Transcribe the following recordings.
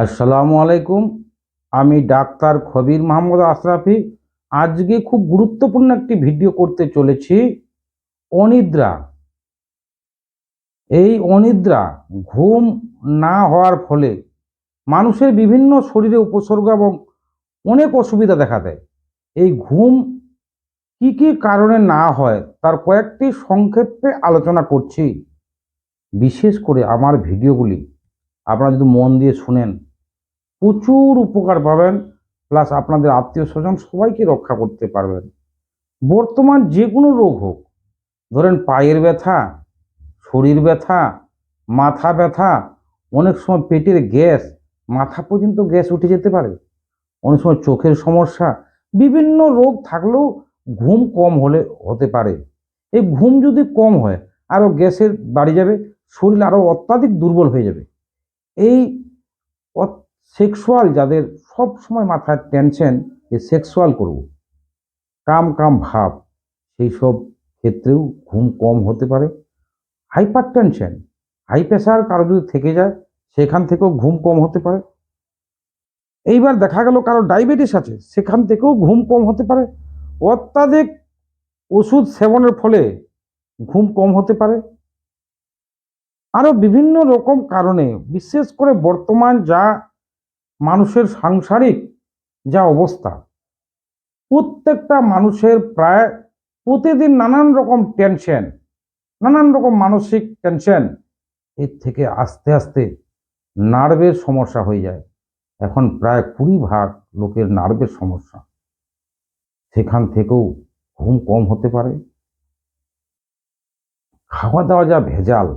আসসালামু আলাইকুম। আমি ডাক্তার খবির মাহমুদ আশরাফি। আজকে খুব গুরুত্বপূর্ণ একটি ভিডিও করতে চলেছি অনিদ্রা। এই অনিদ্রা ঘুম না হওয়ার ফলে মানুষের বিভিন্ন শরীরে উপসর্গ এবং অনেক অসুবিধা দেখা দেয়। এই ঘুম কি কি কারণে না হয় তার কয়েকটি সংক্ষেপে আলোচনা করছি। বিশেষ করে আমার ভিডিওগুলি। আপনারা যদি মন দিয়ে শুনেন প্রচুর উপকার পাবেন প্লাস আপনাদের আত্মীয় স্বজন সবাইকে রক্ষা করতে পারবেন। বর্তমান যে কোনো রোগ হোক, ধরেন পায়ের ব্যথা, শরীর ব্যথা, মাথা ব্যথা, অনেক সময় পেটের গ্যাস, মাথা পর্যন্ত গ্যাস উঠে যেতে পারে। অনেক সময় চোখের সমস্যা, বিভিন্ন রোগ থাকলেও ঘুম কম হলে, হতে পারে। এই ঘুম যদি কম হয় আরও গ্যাসের বাড়ি যাবে, শরীর আরও অত্যাধিক দুর্বল হয়ে যাবে। এই সেক্সুয়াল যাদের সব সময় মাথায় টেনশন যে সেক্সুয়াল করব। কাম কাম ভাব, সেই সব ক্ষেত্রেও ঘুম কম হতে পারে। হাইপার টেনশন হাই প্রেশার কারও যদি থেকে যায়, সেখান থেকেও ঘুম কম হতে পারে। এইবার দেখা গেল কারও ডায়াবেটিস আছে, সেখান থেকেও ঘুম কম হতে পারে। অত্যাধিক ওষুধ সেবনের ফলে ঘুম কম হতে পারে। আরও বিভিন্ন রকম কারণে, বিশেষ করে বর্তমান যা মানুষের সাংসারিক যা অবস্থা, প্রত্যেকটা মানুষের প্রায় প্রতিদিন নানান রকম টেনশন নানান রকম মানসিক টেনশন এর থেকে আস্তে আস্তে নার্ভের সমস্যা হয়ে যায়। এখন প্রায় কুড়ি ভাগ লোকের নার্ভের সমস্যা। সেখান থেকেও ঘুম কম হতে পারে। খাওয়া দাওয়া যা ভেজাল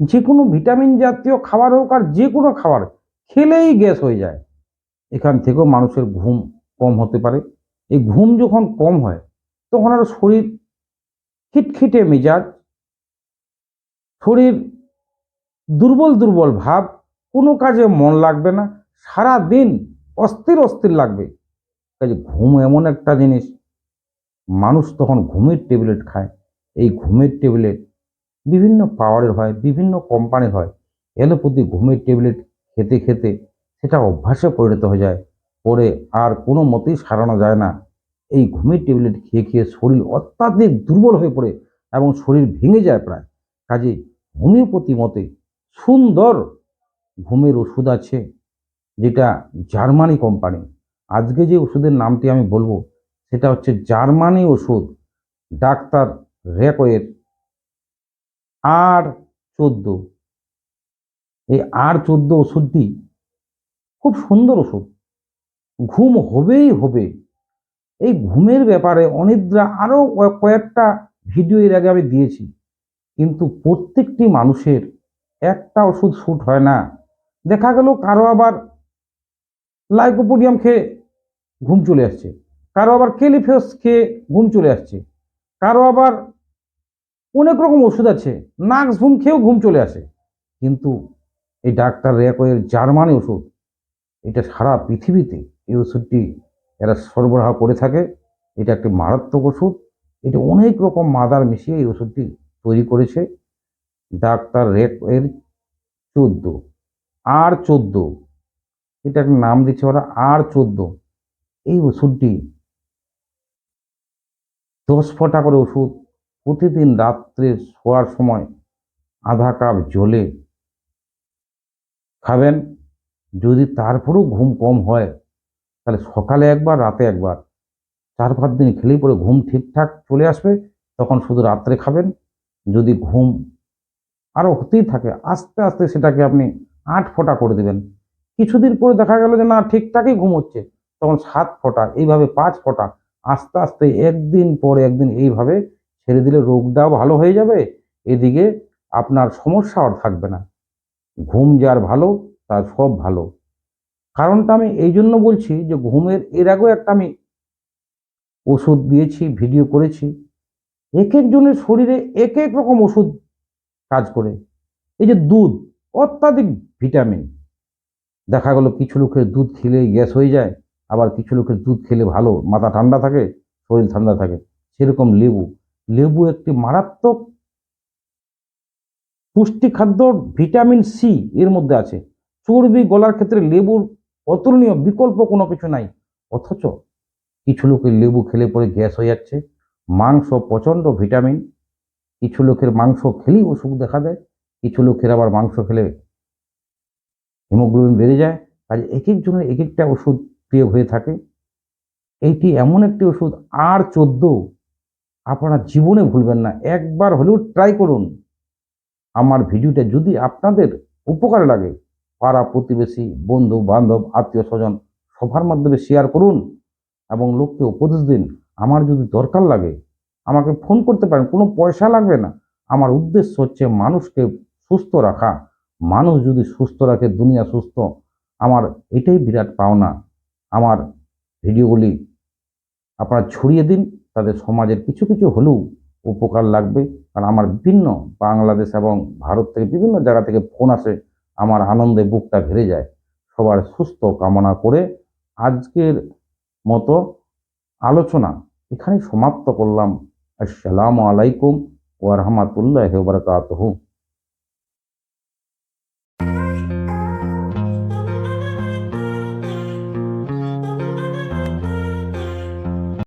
যে কোনো ভিটামিন জাতীয় খাবার হোক আর যে কোনো খাবার খেলেই গ্যাস হয়ে যায়। এখান থেকেও মানুষের ঘুম কম হতে পারে। এই ঘুম যখন কম হয়, তখন আর শরীর খিটখিটে মেজাজ, শরীর দুর্বল দুর্বল ভাব, কোনো কাজে মন লাগবে না সারা দিন অস্থির অস্থির লাগবে। কাজে ঘুম এমন একটা জিনিস, মানুষ তখন ঘুমের ট্যাবলেট খায়। এই ঘুমের ট্যাবলেট বিভিন্ন পাওয়ারের হয়, বিভিন্ন কোম্পানির হয়। এলোপ্যাথি ঘুমের ট্যাবলেট খেতে খেতে সেটা অভ্যাসে পরিণত হয়ে যায়। পরে আর কোনো মতেই সারানো যায় না। এই ঘুমের ট্যাবলেট খেয়ে খেয়ে শরীর অত্যাধিক দুর্বল হয়ে পড়ে এবং শরীর ভেঙে যায় প্রায়। কাজে হোমিওপ্যাথি মতে সুন্দর ঘুমের ওষুধ আছে, যেটা জার্মানি কোম্পানি। আজকে যে ওষুধের নামটি আমি বলব, সেটা হচ্ছে জার্মানি ওষুধ, ডাক্তার র্যাকোয়ের আর চোদ্দ। এই আর চোদ্দ ওষুধটি খুব সুন্দর ওষুধ। ঘুম হবেই হবে। এই ঘুমের ব্যাপারে অনিদ্রা আরও কয়েকটা ভিডিও এর আগে আমি দিয়েছি। কিন্তু প্রত্যেকটি মানুষের একটা ওষুধ শ্যুট হয় না। দেখা গেল কারও আবার লাইকোপোডিয়াম খেয়ে ঘুম চলে আসছে। কারও আবার কেলিফেস খেয়ে ঘুম চলে আসছে। কারও আবার অনেক রকম ওষুধ আছে নাক্স ঘুম খেয়েও ঘুম চলে আসে। কিন্তু এই ডাক্তার র্যাকোয়ের জার্মানি ওষুধ, এটা সারা পৃথিবীতে এই ওষুধটি এরা সরবরাহ করে থাকে, এটা একটি মারাত্মক ওষুধ। এটা অনেক রকম মাদার মিশিয়ে এই ওষুধটি তৈরি করেছে ডাক্তার র্যাকোয়ের চোদ্দ, আর চোদ্দ এটা একটা নাম দিচ্ছে ওরা আর চোদ্দ। এই ওষুধটি দশ ফোঁটা করে ওষুধ প্রতিদিন রাত্রে শোয়ার সময় আধা কাপ জলে খাবেন। যদি তারপরেও ঘুম কম হয়, তাহলে সকালে একবার, রাতে একবার। চার পাঁচ দিন খেলেই পরে ঘুম ঠিকঠাক চলে আসবে, তখন শুধু রাত্রে খাবেন। যদি ঘুম আরও হতেই থাকে, আস্তে আস্তে সেটাকে আপনি আট ফোঁটা করে দেবেন। কিছুদিন পরে দেখা গেল যে না, ঠিকঠাকই ঘুম হচ্ছে। তখন সাত ফোঁটা, এইভাবে পাঁচ ফোঁটা, আস্তে আস্তে একদিন পর একদিন এইভাবে ছেড়ে দিলে রোগটাও ভালো হয়ে যাবে। এদিকে আপনার সমস্যা আর থাকবে না। ঘুম যার ভালো, তার সব ভালো। কারণটা আমি এই জন্য বলছি যে ঘুমের, এর আগেও একটা আমি ওষুধ দিয়েছি, ভিডিও করেছি। এক একজনের শরীরে এক এক রকম ওষুধ কাজ করে। এই যে দুধ, অত্যাধিক ভিটামিন। দেখা গেল কিছু লোকের দুধ খেলে গ্যাস হয়ে যায়, আবার কিছু লোকের দুধ খেলে ভালো, মাথা ঠান্ডা থাকে, শরীর ঠান্ডা থাকে। সেরকম লেবু। লেবু একটি মারাত্মক পুষ্টি খাদ্য ভিটামিন সি এর মধ্যে আছে। চর্বি, গলার ক্ষেত্রে লেবুর অতুলনীয় বিকল্প কোনো কিছু নাই। অথচ কিছু লোকের লেবু খেলে পরে গ্যাস হয়ে যাচ্ছে। মাংস প্রচণ্ড ভিটামিন। কিছু লোকের মাংস খেলেই অসুখ দেখা দেয়। কিছু লোকের আবার মাংস খেলে হিমোগ্লোবিন বেড়ে যায়। কাজ এক একজনের এক একটা ওষুধ প্রিয় হয়ে থাকে। এইটি এমন একটি ওষুধ আর চোদ্দ আপনারা জীবনে ভুলবেন না। একবার হলেও ট্রাই করুন। আমার ভিডিওটা যদি আপনাদের উপকার লাগে, পাড়া প্রতিবেশী, বন্ধু, বান্ধব, আত্মীয় স্বজন, সবার মাধ্যমে শেয়ার করুন এবং লোককে উপদেশ দিন। আমার যদি দরকার লাগে, আমাকে ফোন করতে পারেন, কোনো পয়সা লাগবে না। আমার উদ্দেশ্য হচ্ছে মানুষকে সুস্থ রাখা। মানুষ যদি সুস্থ রাখে, দুনিয়া সুস্থ, আমার এটাই বিরাট পাওনা। আমার ভিডিওগুলি আপনারা ছড়িয়ে দিন তাদের সমাজের কিছু কিছু হলেও উপকার লাগবে। কারণ আমার ভিন্ন বাংলাদেশ এবং ভারত থেকে বিভিন্ন জায়গা থেকে ফোন আসে, আমার আনন্দে বুকটা ভেড়ে যায়। সবার সুস্থ কামনা করে আজকের মতো আলোচনা এখানে সমাপ্ত করলাম। আসসালামু আলাইকুম ওয়া ওয়া বারাকাতুহু।